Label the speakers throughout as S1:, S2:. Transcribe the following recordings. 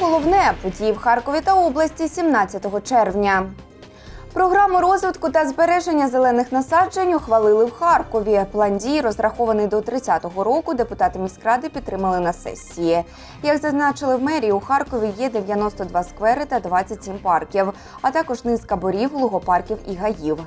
S1: головне події в Харкові та області 17 червня. Програму розвитку та збереження зелених насаджень ухвалили в Харкові. План дій, розрахований до 30-го року, депутати міськради підтримали на сесії. Як зазначили в мерії, у Харкові є 92 сквери та 27 парків, а також низка борів, лугопарків і гаїв.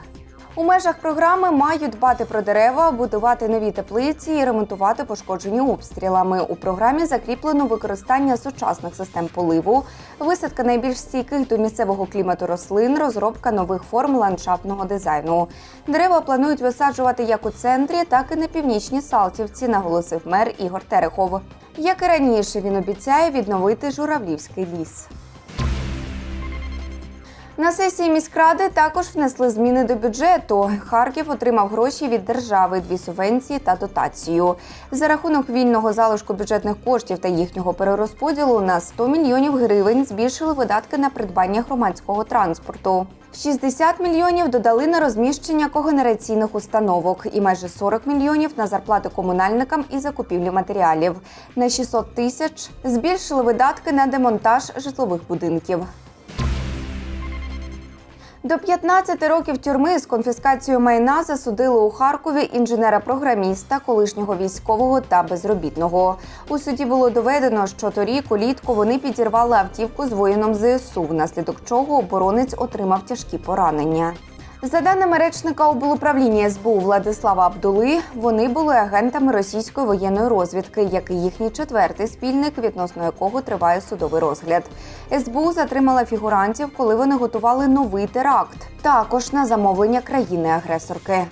S1: У межах програми мають дбати про дерева, будувати нові теплиці і ремонтувати пошкоджені обстрілами. У програмі закріплено використання сучасних систем поливу, висадка найбільш стійких до місцевого клімату рослин, розробка нових форм ландшафтного дизайну. Дерева планують висаджувати як у центрі, так і на північній Салтівці, наголосив мер Ігор Терехов. Як і раніше, він обіцяє відновити журавлівський ліс. На сесії міськради також внесли зміни до бюджету. Харків отримав гроші від держави, дві субвенції та дотацію. За рахунок вільного залишку бюджетних коштів та їхнього перерозподілу на 100 мільйонів гривень збільшили видатки на придбання громадського транспорту. 60 мільйонів додали на розміщення когенераційних установок і майже 40 мільйонів на зарплати комунальникам і закупівлі матеріалів. На 600 тисяч збільшили видатки на демонтаж житлових будинків. До 15 років тюрми з конфіскацією майна засудили у Харкові інженера-програміста, колишнього військового та безробітного. У суді було доведено, що торік улітку вони підірвали автівку з воїном ЗСУ, внаслідок чого оборонець отримав тяжкі поранення. За даними речника облуправління СБУ Владислава Абдули, вони були агентами російської воєнної розвідки, як і їхній четвертий спільник, відносно якого триває судовий розгляд. СБУ затримала фігурантів, коли вони готували новий теракт, також на замовлення країни-агресорки.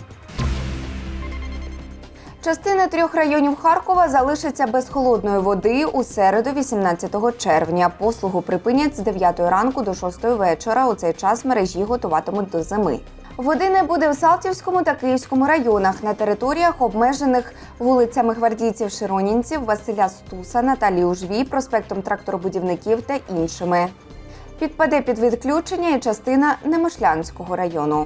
S1: Частина трьох районів Харкова залишиться без холодної води у середу, 18 червня. Послугу припинять з 9 ранку до 6 вечора. У цей час мережі готуватимуть до зими. Води не буде в Салтівському та Київському районах на територіях, обмежених вулицями гвардійців Широнінців, Василя Стуса, Наталії Ужвій, проспектом тракторобудівників та іншими. Підпаде під відключення і частина Немишлянського району.